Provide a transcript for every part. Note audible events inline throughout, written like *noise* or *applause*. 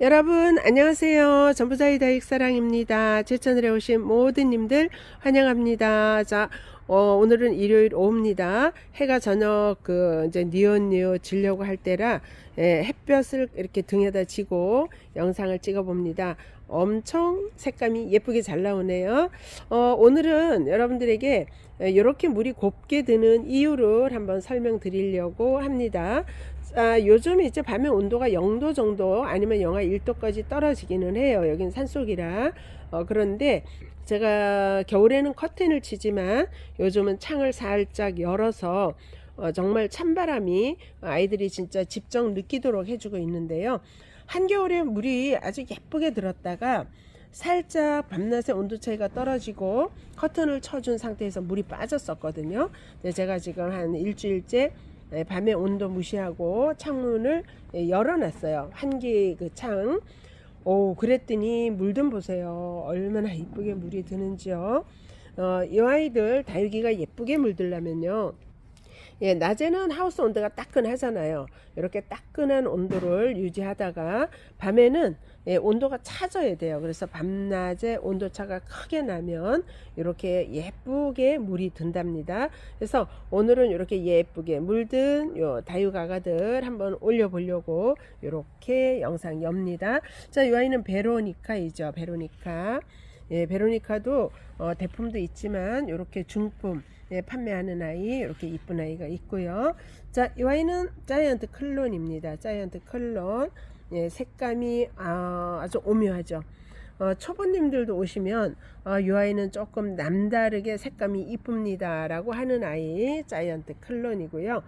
여러분 안녕하세요. 전부자의 다익 사랑입니다. 제 채널에 오신 모든 님들 환영합니다. 자, 어, 오늘은 일요일 오후입니다. 해가 저녁 그 이제 니온니오 지려고 할 때라 예, 햇볕을 이렇게 등에다 지고 영상을 찍어 봅니다. 엄청 색감이 예쁘게 잘 나오네요. 어, 오늘은 여러분들에게 이렇게 물이 곱게 드는 이유를 한번 설명드리려고 합니다. 아, 요즘 이제 밤에 온도가 0도 정도 아니면 영하 1도까지 떨어지기는 해요. 여긴 산속이라. 어, 그런데 제가 겨울에는 커튼을 치지만 요즘은 창을 살짝 열어서 어, 정말 찬바람이 아이들이 진짜 집정 느끼도록 해주고 있는데요. 한겨울에 물이 아주 예쁘게 들었다가 살짝 밤낮의 온도 차이가 떨어지고 커튼을 쳐준 상태에서 물이 빠졌었거든요. 근데 제가 지금 한 일주일째 예, 밤에 온도 무시하고 창문을 예, 열어놨어요. 한개 그 창. 오, 그랬더니 물 좀 보세요. 얼마나 이쁘게 물이 드는지요. 어, 이 아이들 다육이가 예쁘게 물들려면요. 예, 낮에는 하우스 온도가 따끈하잖아요. 이렇게 따끈한 온도를 유지하다가 밤에는 예, 온도가 차져야 돼요. 그래서 밤낮에 온도차가 크게 나면 이렇게 예쁘게 물이 든답니다. 그래서 오늘은 이렇게 예쁘게 물든 요 다육아가들 한번 올려보려고 이렇게 영상 엽니다. 자, 이 아이는 베로니카이죠. 베로니카. 예, 베로니카도 어, 대품도 있지만 이렇게 중품 예, 판매하는 아이 이렇게 이쁜 아이가 있고요. 자, 이 아이는 자이언트 클론입니다. 자이언트 클론. 예, 색감이 아, 아주 오묘하죠. 어, 초보님들도 오시면 어, 이 아이는 조금 남다르게 색감이 이쁩니다 라고 하는 아이 자이언트 클론이고요.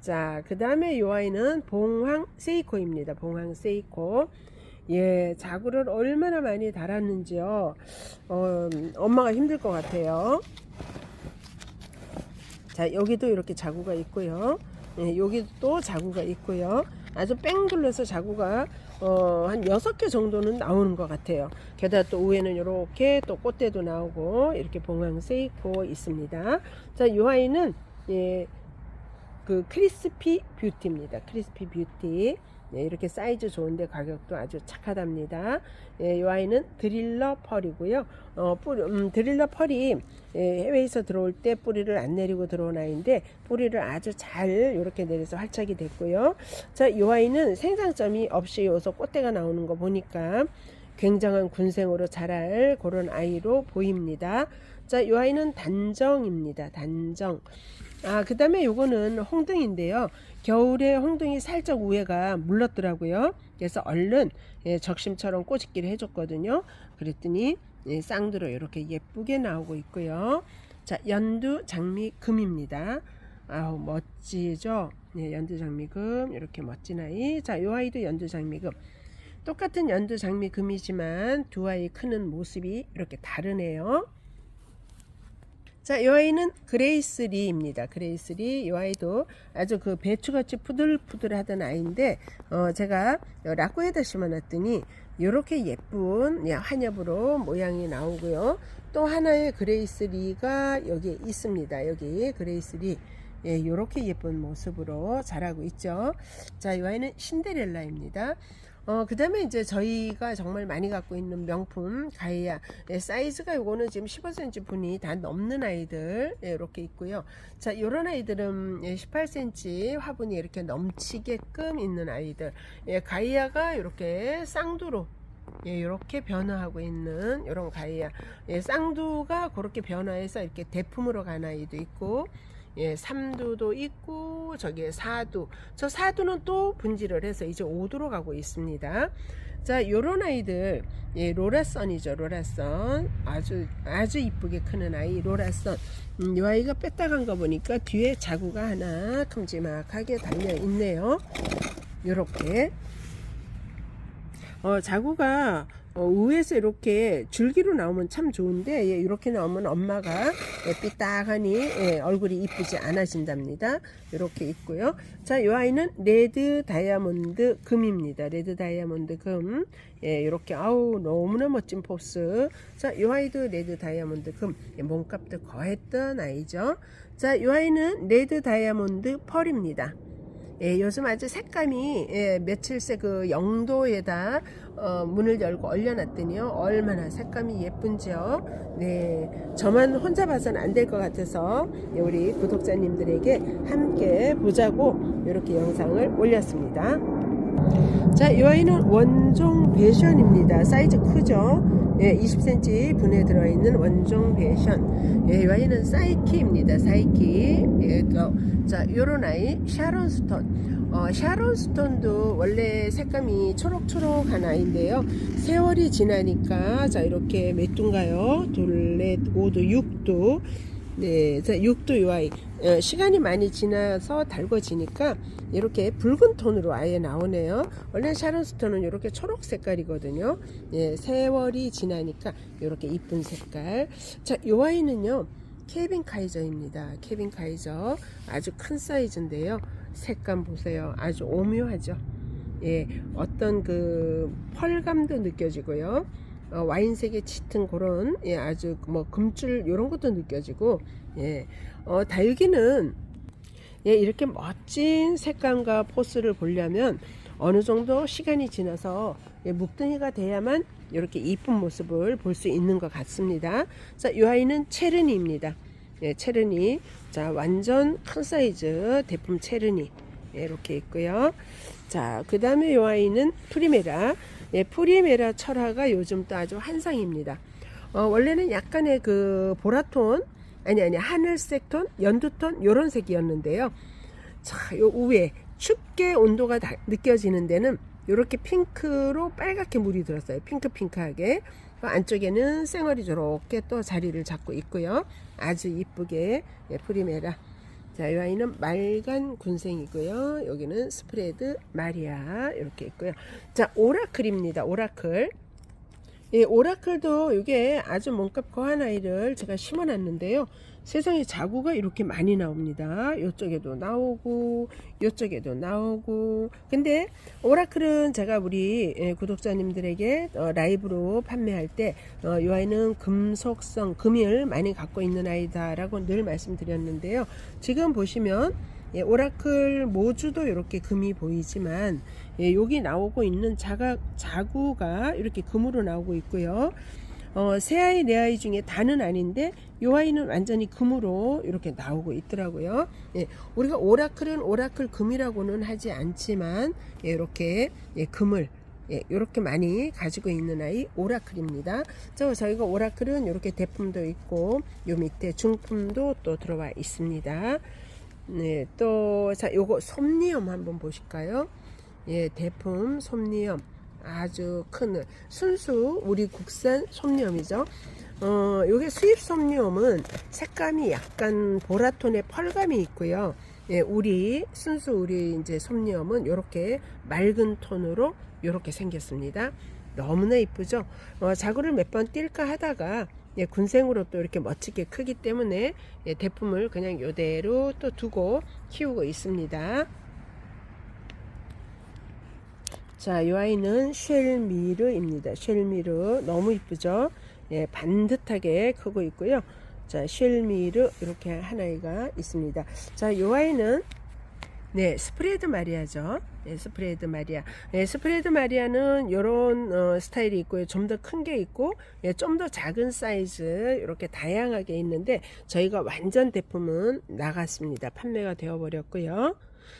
자 그 다음에 이 아이는 봉황 세이코입니다. 봉황 세이코. 예 자구를 얼마나 많이 달았는지요. 어, 엄마가 힘들 것 같아요. 자 여기도 이렇게 자구가 있고요. 예, 여기도 또 자구가 있고요 아주 뺑 둘러서 자구가 어, 한 여섯 개 정도는 나오는 것 같아요. 게다가 또 위에는 이렇게 또 꽃대도 나오고 이렇게 봉황 세이코 있습니다. 자, 이 아이는 예, 그 크리스피 뷰티입니다. 크리스피 뷰티. 네, 이렇게 사이즈 좋은데 가격도 아주 착하답니다. 예, 이 아이는 드릴러 펄이고요. 어, 뿌리, 음, 드릴러 펄이 예, 해외에서 들어올 때 뿌리를 안 내리고 들어온 아이인데 뿌리를 아주 잘 이렇게 내려서 활착이 됐고요. 자, 이 아이는 생장점이 없이 여기서 꽃대가 나오는 거 보니까 굉장한 군생으로 자랄 그런 아이로 보입니다. 자, 이 아이는 단정입니다. 단정. 아, 그 다음에 요거는 홍등인데요. 겨울에 홍등이 살짝 우에가 물렀더라고요. 그래서 얼른 예, 적심처럼 꼬집기를 해줬거든요. 그랬더니 예, 쌍두로 이렇게 예쁘게 나오고 있고요. 자, 연두 장미 금입니다. 아우, 멋지죠? 예, 연두 장미금. 이렇게 멋진 아이. 자, 요 아이도 연두 장미금. 똑같은 연두 장미금이지만 두 아이 크는 모습이 이렇게 다르네요. 자, 이 아이는 그레이스 리입니다. 그레이스 리. 이 아이도 아주 그 배추같이 푸들푸들하던 아이인데, 어, 제가 라꾸에다 심어놨더니, 이렇게 예쁜 예, 한엽으로 모양이 나오고요. 또 하나의 그레이스 리가 여기 있습니다. 여기 그레이스 리. 예, 이렇게 예쁜 모습으로 자라고 있죠. 자, 이 아이는 신데렐라입니다. 어, 그 다음에 이제 저희가 정말 많이 갖고 있는 명품 가이아 네, 사이즈가 요거는 지금 15cm 분이 다 넘는 아이들 네, 이렇게 있고요. 자, 요런 아이들은 예, 18cm 화분이 이렇게 넘치게끔 있는 아이들. 예, 가이아가 이렇게 쌍두로 예, 이렇게 변화하고 있는 이런 가이아. 예, 쌍두가 그렇게 변화해서 이렇게 대품으로 간 아이도 있고 예, 3두도 있고 저기에 4두. 저 4두는 또 분질을 해서 이제 5두로 가고 있습니다. 자, 요런 아이들 예, 로라선이죠. 로라선. 아주 아주 이쁘게 크는 아이 로라선. 음, 이 아이가 뺐다 간 거 보니까 뒤에 자구가 하나 큼지막하게 달려 있네요. 요렇게 어, 자구가 어, 위에서 이렇게 줄기로 나오면 참 좋은데 예, 이렇게 나오면 엄마가 예, 삐딱하니 예, 얼굴이 이쁘지 않아진답니다. 이렇게 있고요. 자, 이 아이는 레드 다이아몬드 금입니다. 레드 다이아몬드 금. 예, 이렇게 아우 너무나 멋진 포스. 자, 이 아이도 레드 다이아몬드 금. 예, 몸값도 거했던 아이죠. 자, 이 아이는 레드 다이아몬드 펄입니다. 예, 요즘 아주 색감이 예, 며칠 새 그 영도에다 어, 문을 열고 얼려놨더니요 얼마나 색감이 예쁜지요. 네, 저만 혼자 봐서는 안 될 것 같아서 예, 우리 구독자님들에게 함께 보자고 이렇게 영상을 올렸습니다. 자, 이 아이는 원종 베션입니다. 사이즈 크죠? 예, 20cm 분에 들어있는 원종 베션. 예, 이 아이는 사이키입니다. 사이키. 예, 또, 자, 요런 아이, 샤론 스톤. 어, 샤론 스톤도 원래 색감이 초록초록한 아이인데요. 세월이 지나니까, 자, 이렇게 몇 두인가요? 둘, 넷, 오두, 육두. 네, 자, 육두 이 아이. 어, 시간이 많이 지나서 달궈지니까 이렇게 붉은 톤으로 아예 나오네요. 원래 샤론스톤은 이렇게 초록 색깔이거든요. 예, 세월이 지나니까 이렇게 이쁜 색깔. 자, 이 아이는요. 케빈 카이저입니다. 케빈 카이저 아주 큰 사이즈인데요. 색감 보세요. 아주 오묘하죠. 예, 어떤 그 펄감도 느껴지고요. 어, 와인색의 짙은 그런 예, 아주 뭐 금줄 이런 것도 느껴지고 예, 어, 다육이는 예, 이렇게 멋진 색감과 포스를 보려면 어느 정도 시간이 지나서 예, 묵둥이가 돼야만 이렇게 이쁜 모습을 볼 수 있는 것 같습니다. 자, 이 아이는 체르니입니다. 예, 체르니. 자, 완전 큰 사이즈 대품 체르니. 예, 이렇게 있고요. 자, 그 다음에 이 아이는 프리메라. 예, 프리메라 철화가 요즘 또 아주 환상입니다. 어, 원래는 약간의 그 보라톤, 아니, 아니, 하늘색 톤, 연두톤, 요런 색이었는데요. 자, 요 위에 춥게 온도가 다, 느껴지는 데는 이렇게 핑크로 빨갛게 물이 들었어요. 핑크핑크하게. 그 안쪽에는 쌩얼이 저렇게 또 자리를 잡고 있고요. 아주 이쁘게 예, 프리메라. 자, 이 아이는 말간 군생이고요. 여기는 스프레드 마리아 이렇게 있고요. 자, 오라클입니다. 오라클. 예, 오라클도 이게 아주 몸값 거한 아이를 제가 심어놨는데요. 세상에 자구가 이렇게 많이 나옵니다. 이쪽에도 나오고, 이쪽에도 나오고. 근데 오라클은 제가 우리 예, 구독자님들에게 어, 라이브로 판매할 때, 어, 이 아이는 금속성, 금을 많이 갖고 있는 아이다 라고 늘 말씀드렸는데요. 지금 보시면 예, 오라클 모주도 이렇게 금이 보이지만 예, 여기 나오고 있는 자가, 자구가 이렇게 금으로 나오고 있고요. 어, 새 아이, 네 아이 중에 다는 아닌데 요 아이는 완전히 금으로 이렇게 나오고 있더라고요. 예, 우리가 오라클은 오라클 금이라고는 하지 않지만 예, 이렇게 예, 금을 예, 이렇게 많이 가지고 있는 아이 오라클입니다. 저 저희가 오라클은 이렇게 대품도 있고 요 밑에 중품도 또 들어와 있습니다. 네, 또, 자, 요거 솜니엄 한번 보실까요? 예, 대품 솜니엄. 아주 큰, 순수, 우리 국산 솜니엄이죠. 어, 요게 수입 솜니엄은 색감이 약간 보라톤의 펄감이 있고요. 예, 우리, 순수 우리 이제 솜니엄은 요렇게 맑은 톤으로 요렇게 생겼습니다. 너무나 이쁘죠? 어, 자구를 몇 번 뛸까 하다가 예, 군생으로 또 이렇게 멋지게 크기 때문에 예, 대품을 그냥 요대로 또 두고 키우고 있습니다. 자, 이 아이는 쉘미르입니다. 쉘미르 너무 이쁘죠? 예, 반듯하게 크고 있고요. 자, 쉘미르 이렇게 한 아이가 있습니다. 자, 이 아이는 네, 스프레드 마리아죠. 네, 스프레드 마리아. 네, 스프레드 마리아는 이런 어, 스타일이 있고요. 좀 더 큰 게 있고, 예, 좀 더 작은 사이즈 이렇게 다양하게 있는데 저희가 완전 대품은 나갔습니다. 판매가 되어 버렸고요.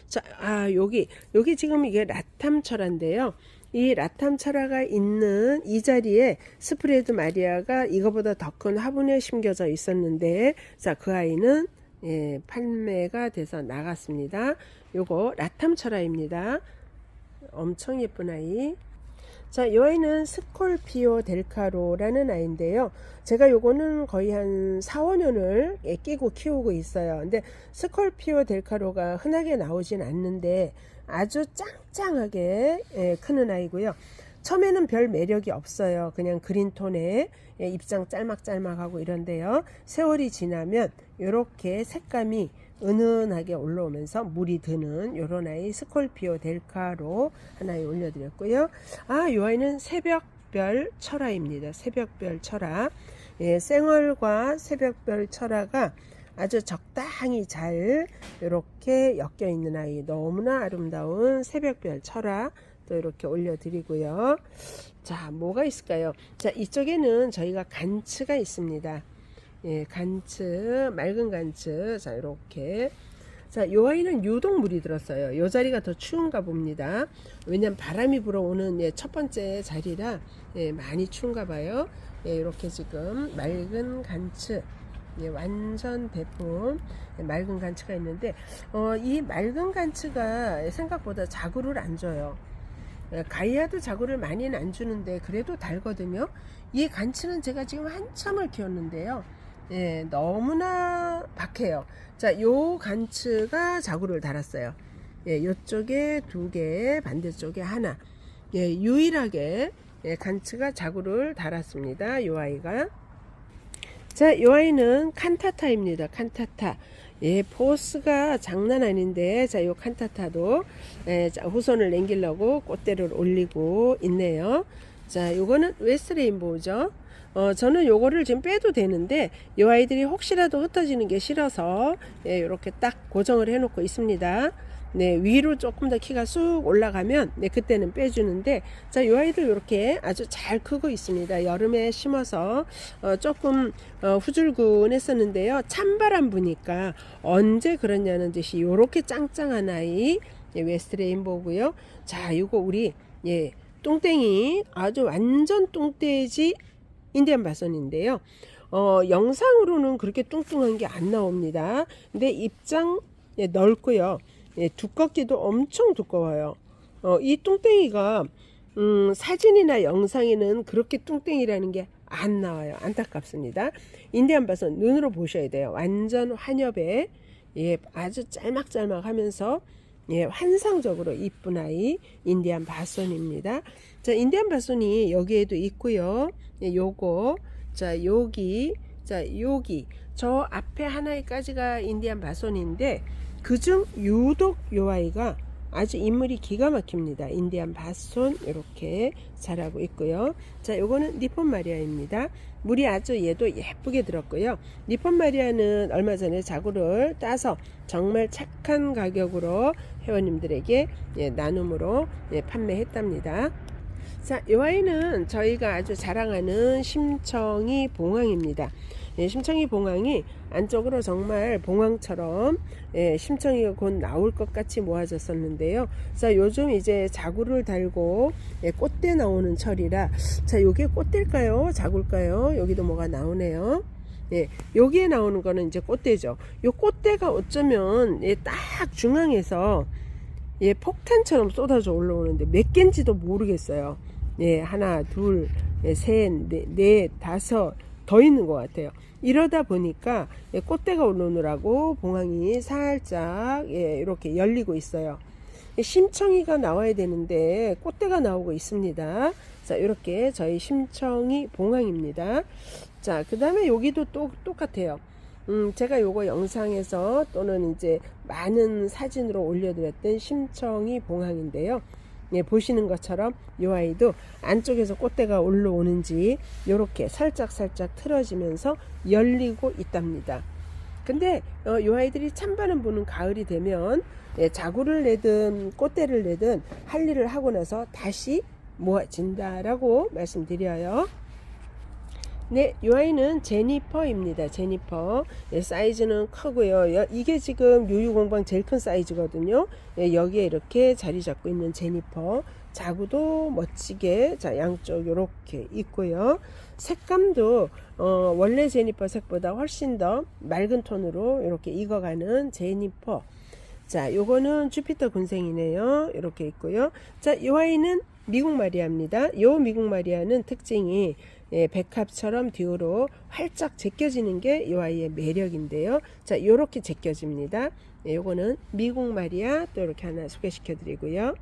자, 아 여기 여기 지금 이게 라탐 철화인데요. 이 라탐 철화가 있는 이 자리에 스프레드 마리아가 이거보다 더 큰 화분에 심겨져 있었는데, 자 그 아이는 예, 판매가 돼서 나갔습니다. 요거 라탐 철화입니다. 엄청 예쁜 아이. 자, 이 아이는 스콜피오 델카로라는 아이인데요. 제가 요거는 거의 한 4, 5년을 끼고 키우고 있어요. 근데 스콜피오 델카로가 흔하게 나오진 않는데 아주 짱짱하게 예, 크는 아이고요. 처음에는 별 매력이 없어요. 그냥 그린톤에 예, 입장 짤막짤막하고 이런데요. 세월이 지나면 이렇게 색감이 은은하게 올라오면서 물이 드는 요런 아이 스콜피오 델카로 하나에 올려드렸고요. 아, 요 아이는 새벽별 철화입니다. 새벽별 철화. 예, 생얼과 새벽별 철화가 아주 적당히 잘 이렇게 엮여 있는 아이 너무나 아름다운 새벽별 철화 또 이렇게 올려드리고요. 자, 뭐가 있을까요? 자, 이쪽에는 저희가 간츠가 있습니다. 예, 간츠, 맑은 간츠. 자, 이렇게. 자, 요 아이는 유독 물이 들었어요. 요 자리가 더 추운가 봅니다. 왜냐면 바람이 불어오는 예, 첫 번째 자리라 예, 많이 추운가 봐요. 예, 이렇게 지금 맑은 간츠. 예, 완전 대품 예, 맑은 간츠가 있는데 어, 이 맑은 간츠가 생각보다 자구를 안 줘요. 예, 가이아도 자구를 많이는 안 주는데 그래도 달거든요. 이 간츠는 제가 지금 한참을 키웠는데요. 예, 너무나 박해요. 자, 요 간츠가 자구를 달았어요. 예, 요쪽에 두 개, 반대쪽에 하나. 예, 유일하게 예, 간츠가 자구를 달았습니다. 요 아이가. 자, 이 아이는 칸타타입니다. 칸타타. 예, 포스가 장난 아닌데, 자, 요 칸타타도, 예, 자, 후손을 남기려고 꽃대를 올리고 있네요. 자, 요거는 웨스트 레인보우죠. 어, 저는 요거를 지금 빼도 되는데, 요 아이들이 혹시라도 흩어지는 게 싫어서, 예, 요렇게 딱 고정을 해 놓고 있습니다. 네, 위로 조금 더 키가 쑥 올라가면, 네, 그때는 빼주는데, 자, 요 아이들 이렇게 아주 잘 크고 있습니다. 여름에 심어서, 어, 조금, 어, 후줄근 했었는데요. 찬바람 부니까 언제 그러냐는 듯이 요렇게 짱짱한 아이, 예, 웨스트 레인보우고요. 자, 요거 우리, 예, 똥땡이, 아주 완전 똥돼지 인디안 바선인데요. 어, 영상으로는 그렇게 뚱뚱한 게 안 나옵니다. 근데 입장, 예, 넓고요. 예, 두껍기도 엄청 두꺼워요. 어, 이 뚱땡이가 음, 사진이나 영상에는 그렇게 뚱땡이라는 게 안 나와요. 안타깝습니다. 인디안 바선 눈으로 보셔야 돼요. 완전 환엽에 예, 아주 짤막짤막 하면서 예, 환상적으로 이쁜 아이 인디안 바손입니다. 자, 인디안 바손이 여기에도 있고요. 예, 요거 자, 여기 자, 여기 저 앞에 하나까지가 인디안 바손인데 그중 유독 요 아이가 아주 인물이 기가 막힙니다. 인디안 바손 이렇게 자라고 있고요. 자, 요거는 니폰 마리아입니다. 물이 아주 얘도 예쁘게 들었고요. 니폰 마리아는 얼마 전에 자구를 따서 정말 착한 가격으로 회원님들에게 예, 나눔으로 예, 판매했답니다. 자, 이 아이는 저희가 아주 자랑하는 심청이 봉황입니다. 예, 심청이 봉황이 안쪽으로 정말 봉황처럼 예, 심청이가 곧 나올 것 같이 모아졌었는데요. 자, 요즘 이제 자구를 달고 예, 꽃대 나오는 철이라 자, 요게 꽃대일까요? 자구일까요? 여기도 뭐가 나오네요. 예, 여기에 나오는 거는 이제 꽃대죠. 요 꽃대가 어쩌면 예, 딱 중앙에서 예, 폭탄처럼 쏟아져 올라오는데 몇 개인지도 모르겠어요. 예, 하나, 둘, 예, 셋, 넷, 넷, 다섯 더 있는 것 같아요. 이러다 보니까 예, 꽃대가 올라오느라고 봉황이 살짝 예, 이렇게 열리고 있어요. 예, 심청이가 나와야 되는데 꽃대가 나오고 있습니다. 자, 이렇게 저희 심청이 봉황입니다. 자, 그 다음에 여기도 또 똑같아요. 음, 제가 요거 영상에서 또는 이제 많은 사진으로 올려드렸던 심청이 봉황인데요. 예, 보시는 것처럼 이 아이도 안쪽에서 꽃대가 올라오는지 이렇게 살짝 살짝 틀어지면서 열리고 있답니다. 근데 어, 이 아이들이 찬바람 부는 가을이 되면 예, 자구를 내든 꽃대를 내든 할 일을 하고 나서 다시 모아진다라고 말씀드려요. 네, 이 아이는 제니퍼입니다. 제니퍼. 예, 사이즈는 크고요. 여, 이게 지금 유유공방 제일 큰 사이즈거든요. 예, 여기에 이렇게 자리 잡고 있는 제니퍼. 자구도 멋지게 자 양쪽 이렇게 있고요. 색감도 어, 원래 제니퍼 색보다 훨씬 더 맑은 톤으로 이렇게 익어가는 제니퍼. 자, 요거는 주피터 군생이네요. 이렇게 있고요. 자, 요 아이는 미국 마리아입니다. 요 미국 마리아는 특징이 예, 백합처럼 뒤로 활짝 제껴지는 게 이 아이의 매력인데요. 자, 요렇게 제껴집니다. 예, 요거는 미국 마리아 또 이렇게 하나 소개시켜 드리고요.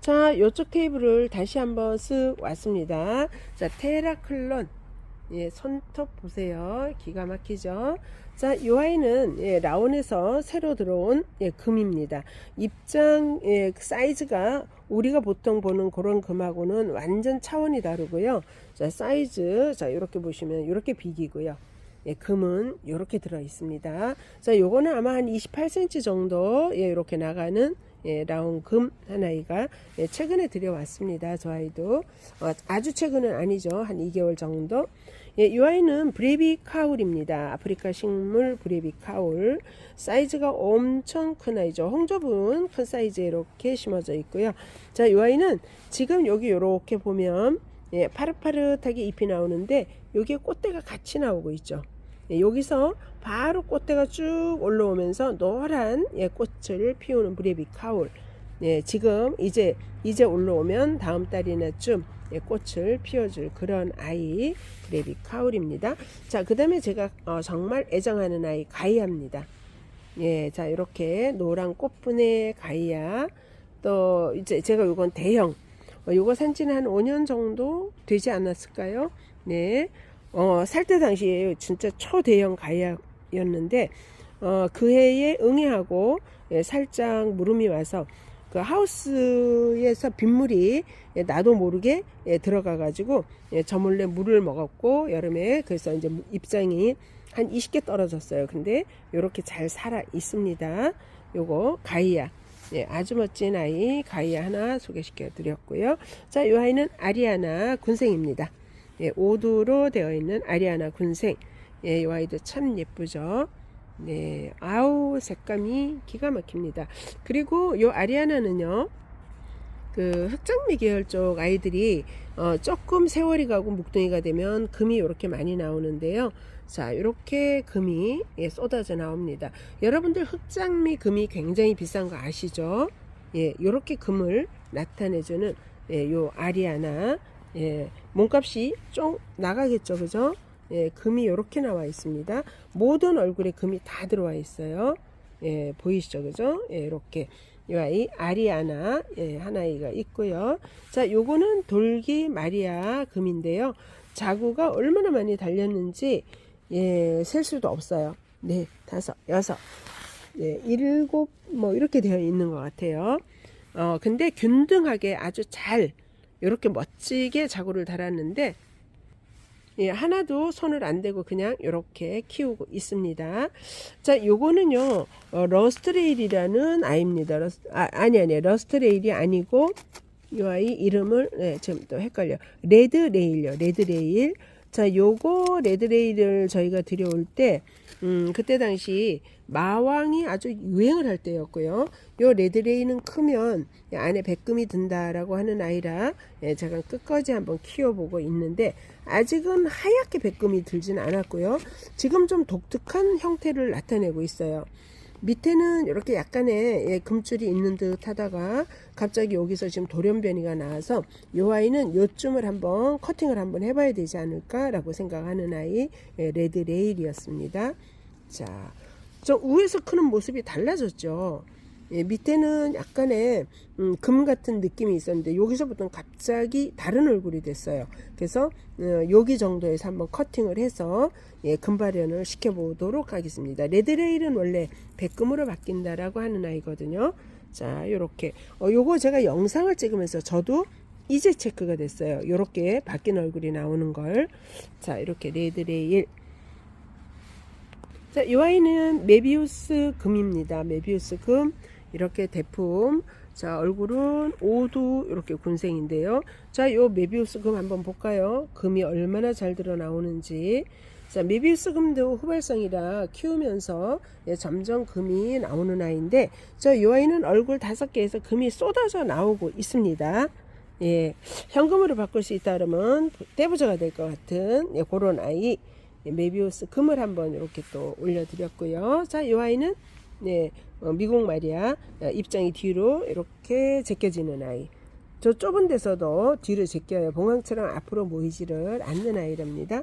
자, 요쪽 테이블을 다시 한번 쓱 왔습니다. 자, 테라클론. 예, 손톱 보세요. 기가 막히죠? 자, 이 아이는 예, 라온에서 새로 들어온 예, 금입니다. 입장 예, 사이즈가 우리가 보통 보는 그런 금하고는 완전 차원이 다르고요. 자, 사이즈 자 이렇게 보시면 이렇게 비기고요. 예, 금은 이렇게 들어 있습니다. 자, 요거는 아마 한 28cm 정도 예, 이렇게 나가는 예, 라운 금 하나이가 예, 최근에 들여왔습니다. 저 아이도 어, 아주 최근은 아니죠. 한 2개월 정도. 예, 이 아이는 브레비 카울입니다. 아프리카 식물 브레비 카울. 사이즈가 엄청 큰 아이죠. 홍조분 큰 사이즈에 이렇게 심어져 있고요. 자, 이 아이는 지금 여기 이렇게 보면 예, 파릇파릇하게 잎이 나오는데 여기에 꽃대가 같이 나오고 있죠. 예, 여기서 바로 꽃대가 쭉 올라오면서 노란 예, 꽃을 피우는 브레비 카울. 예, 지금 이제 이제 올라오면 다음 달이나쯤 예, 꽃을 피워줄 그런 아이 브레비 카울입니다. 자, 그 다음에 제가 어, 정말 애정하는 아이 가이아입니다. 예, 자 이렇게 노란 꽃분의 가이아 또 이제 제가 요건 대형 어, 요거 산지는 한 5년 정도 되지 않았을까요? 네. 어, 살 때 당시에 진짜 초대형 가야였는데, 어, 그 해에 응애하고 예, 살짝 물음이 와서 그 하우스에서 빗물이 예, 나도 모르게 예, 들어가 가지고 예, 저 몰래 물을 먹었고 여름에 그래서 이제 입장이 한 20개 떨어졌어요. 근데 이렇게 잘 살아 있습니다. 요거 가이아. 예, 아주 멋진 아이 가이아 하나 소개시켜 드렸고요. 자, 이 아이는 아리아나 군생입니다. 예, 오두로 되어 있는 아리아나 군생. 예, 이 아이도 참 예쁘죠. 네, 아우 색감이 기가 막힙니다. 그리고 이 아리아나는요. 그 흑장미 계열 쪽 아이들이 어, 조금 세월이 가고 묵둥이가 되면 금이 이렇게 많이 나오는데요. 자, 이렇게 금이 예, 쏟아져 나옵니다. 여러분들 흑장미 금이 굉장히 비싼 거 아시죠? 예, 이렇게 금을 나타내주는 예, 요 아리아나 예, 몸값이 좀 나가겠죠, 그죠? 예, 금이 이렇게 나와 있습니다. 모든 얼굴에 금이 다 들어와 있어요. 예, 보이시죠, 그죠? 예, 이렇게. 이 아이 아리아나 예, 하나이가 있고요. 자, 요거는 돌기 마리아 금인데요. 자구가 얼마나 많이 달렸는지 예, 셀 수도 없어요. 네, 다섯, 여섯, 네, 일곱 뭐 이렇게 되어 있는 것 같아요. 어, 근데 균등하게 아주 잘 이렇게 멋지게 자구를 달았는데 예, 하나도 손을 안 대고 그냥 이렇게 키우고 있습니다. 자, 요거는요, 어, 러스트레일이라는 아이입니다. 러스, 아, 아니, 아니, 러스트레일이 아니고, 이 아이 이름을, 네, 지금 또 헷갈려. 레드레일요, 레드레일. 자, 요거 레드레일을 저희가 들여올 때, 음, 그때 당시 마왕이 아주 유행을 할 때였고요. 요 레드레이는 크면 안에 백금이 든다라고 하는 아이라 예, 제가 끝까지 한번 키워보고 있는데 아직은 하얗게 백금이 들진 않았고요. 지금 좀 독특한 형태를 나타내고 있어요. 밑에는 이렇게 약간의 예, 금줄이 있는 듯 하다가 갑자기 여기서 지금 돌연변이가 나와서 이 아이는 요쯤을 한번 커팅을 한번 해봐야 되지 않을까 라고 생각하는 아이 예, 레드 레일이었습니다. 자, 저 위에서 크는 모습이 달라졌죠. 예, 밑에는 약간의 음, 금 같은 느낌이 있었는데 여기서부터는 갑자기 다른 얼굴이 됐어요. 그래서 어, 여기 정도에서 한번 커팅을 해서 예, 금발현을 시켜보도록 하겠습니다. 레드레일은 원래 백금으로 바뀐다라고 하는 아이거든요. 자, 요렇게 어, 요거 제가 영상을 찍으면서 저도 이제 체크가 됐어요. 요렇게 바뀐 얼굴이 나오는 걸. 자, 이렇게 레드레일 자, 이 아이는 메비우스 금입니다. 메비우스 금. 이렇게 대품. 자, 얼굴은 오두 이렇게 군생인데요. 자, 요 메비우스 금 한번 볼까요? 금이 얼마나 잘 드러 나오는지. 자, 메비우스 금도 후발성이라 키우면서 예, 점점 금이 나오는 아이인데, 저이 아이는 얼굴 다섯 개에서 금이 쏟아져 나오고 있습니다. 예, 현금으로 바꿀 수 있다 그러면 떼부자가 될 것 같은 예, 그런 아이. 메비우스 금을 한번 이렇게 또 올려 드렸고요. 자, 이 아이는 네, 어, 미국 말이야 입장이 뒤로 이렇게 제껴지는 아이. 저 좁은 데서도 뒤로 제껴요. 봉황처럼 앞으로 모이지를 않는 아이랍니다.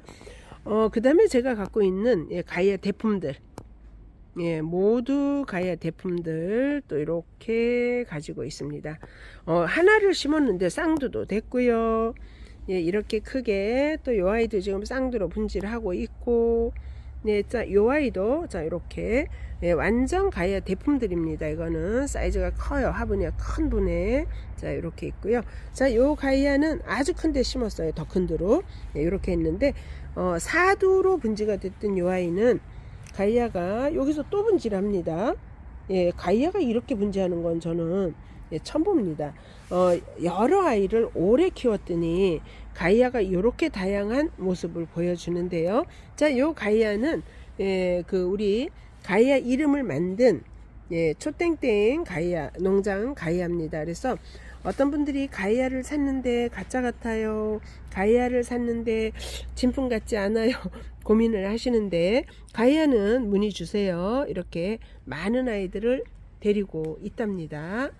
어, 그 다음에 제가 갖고 있는 예, 가이아 대품들. 예, 모두 가이아 대품들 또 이렇게 가지고 있습니다. 어, 하나를 심었는데 쌍두도 됐고요. 예, 이렇게 크게 또 요 아이도 지금 쌍두로 분질을 하고 있고 네, 자, 요 아이도 자 이렇게 예, 완전 가야 대품들입니다. 이거는 사이즈가 커요. 화분이 큰 분에 자 이렇게 있고요. 자, 요 가이아는 아주 큰데 심었어요. 더큰 두로 예, 이렇게 했는데 어, 사두로 분지가 됐던 요 아이는 가이아가 여기서 또 분지를 합니다. 예, 가이아가 이렇게 분지하는 건 저는 예, 처음 봅니다. 어, 여러 아이를 오래 키웠더니 가이아가 이렇게 다양한 모습을 보여주는데요. 자, 요 가이아는 예, 그 우리 가이아 이름을 만든 예, 초땡땡 가이아 농장 가이아입니다. 그래서 어떤 분들이 가이아를 샀는데 가짜 같아요. 가이아를 샀는데 진품 같지 않아요. *laughs* 고민을 하시는데 가이아는 문의 주세요. 이렇게 많은 아이들을 데리고 있답니다.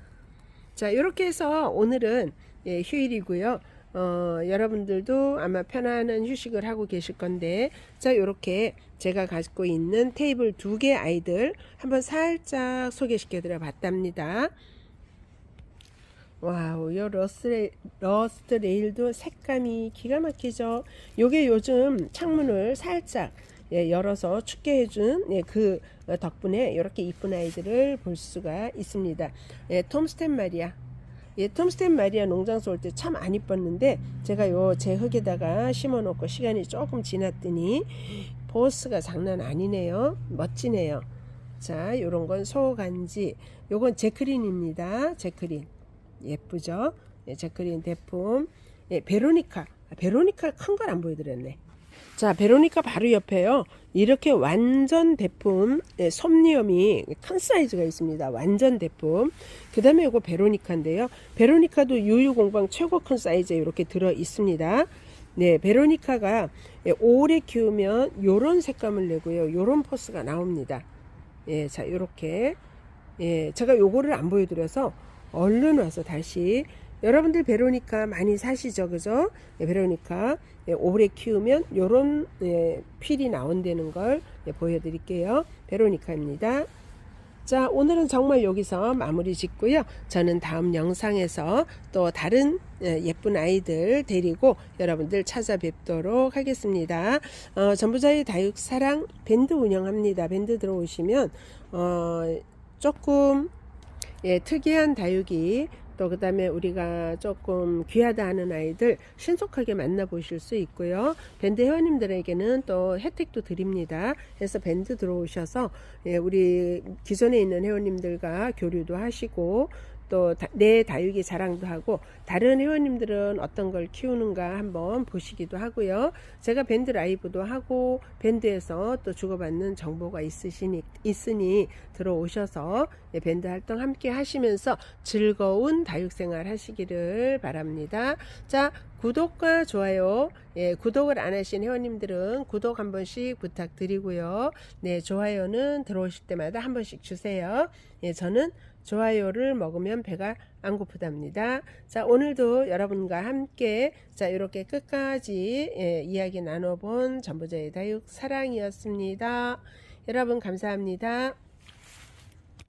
자, 이렇게 해서 오늘은 예, 휴일이고요. 어, 여러분들도 아마 편안한 휴식을 하고 계실 건데, 자, 이렇게 제가 가지고 있는 테이블 두 개 아이들 한번 살짝 소개시켜 드려 봤답니다. 와우, 요 러스트, 레, 러스트 레일도 색감이 기가 막히죠. 요게 요즘 창문을 살짝 예, 열어서 춥게 해준 예, 그 덕분에 이렇게 이쁜 아이들을 볼 수가 있습니다. 예, 톰스텐 마리아. 예, 톰스텐 마리아 농장소 올 때 참 안 이뻤는데 제가 요 제 흙에다가 심어 놓고 시간이 조금 지났더니 보스가 장난 아니네요. 멋지네요. 자, 요런 건 소간지. 요건 제크린입니다. 제크린. 예쁘죠? 예, 제크린 대품. 예, 베로니카. 아, 베로니카 큰 걸 안 보여드렸네. 자, 베로니카 바로 옆에요. 이렇게 완전 대품 예, 솜니엄이 큰 사이즈가 있습니다. 완전 대품. 그 다음에 이거 베로니카인데요. 베로니카도 유유공방 최고 큰 사이즈에 이렇게 들어 있습니다. 네, 베로니카가 예, 오래 키우면 요런 색감을 내고요. 요런 포스가 나옵니다. 예, 자, 요렇게. 예, 제가 요거를 안 보여드려서 얼른 와서 다시 여러분들 베로니카 많이 사시죠, 그죠? 예, 베로니카 예, 오래 키우면 요런 예, 필이 나온다는 걸 예, 보여드릴게요. 베로니카입니다. 자, 오늘은 정말 여기서 마무리 짓고요. 저는 다음 영상에서 또 다른 예, 예쁜 아이들 데리고 여러분들 찾아뵙도록 하겠습니다. 어, 전부자의 다육 사랑 밴드 운영합니다. 밴드 들어오시면 어, 조금 예, 특이한 다육이 또 그 다음에 우리가 조금 귀하다 하는 아이들 신속하게 만나보실 수 있고요. 밴드 회원님들에게는 또 혜택도 드립니다. 해서 밴드 들어오셔서 예, 우리 기존에 있는 회원님들과 교류도 하시고 또 내 다육이 자랑도 하고 다른 회원님들은 어떤 걸 키우는가 한번 보시기도 하고요. 제가 밴드 라이브도 하고 밴드에서 또 주고받는 정보가 있으시니 있으니 들어오셔서 예, 밴드 활동 함께 하시면서 즐거운 다육 생활 하시기를 바랍니다. 자, 구독과 좋아요, 예, 구독을 안 하신 회원님들은 구독 한 번씩 부탁드리고요. 네, 좋아요는 들어오실 때마다 한 번씩 주세요. 예, 저는 좋아요를 먹으면 배가 안 고프답니다. 자, 오늘도 여러분과 함께 자, 이렇게 끝까지 예, 이야기 나눠본 전부자의 다육 사랑이었습니다. 여러분 감사합니다.